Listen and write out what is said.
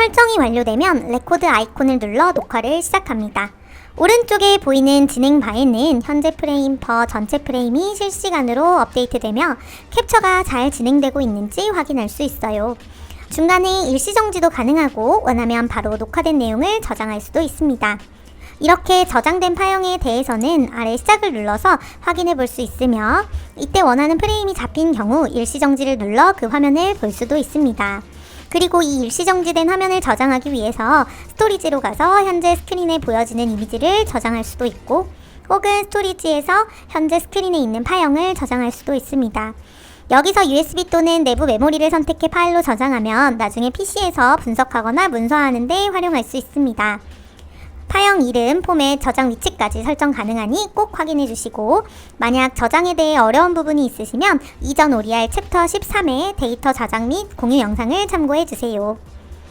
설정이 완료되면 레코드 아이콘을 눌러 녹화를 시작합니다. 오른쪽에 보이는 진행 바에는 현재 프레임 퍼 전체 프레임이 실시간으로 업데이트되며 캡처가 잘 진행되고 있는지 확인할 수 있어요. 중간에 일시정지도 가능하고 원하면 바로 녹화된 내용을 저장할 수도 있습니다. 이렇게 저장된 파형에 대해서는 아래 시작을 눌러서 확인해 볼 수 있으며 이때 원하는 프레임이 잡힌 경우 일시정지를 눌러 그 화면을 볼 수도 있습니다. 그리고 이 일시정지된 화면을 저장하기 위해서 스토리지로 가서 현재 스크린에 보여지는 이미지를 저장할 수도 있고 혹은 스토리지에서 현재 스크린에 있는 파형을 저장할 수도 있습니다. 여기서 USB 또는 내부 메모리를 선택해 파일로 저장하면 나중에 PC에서 분석하거나 문서하는 데 활용할 수 있습니다. 파형 이름, 포맷, 저장 위치까지 설정 가능하니 꼭 확인해 주시고 만약 저장에 대해 어려운 부분이 있으시면 이전 오리알 챕터 13의 데이터 저장 및 공유 영상을 참고해 주세요.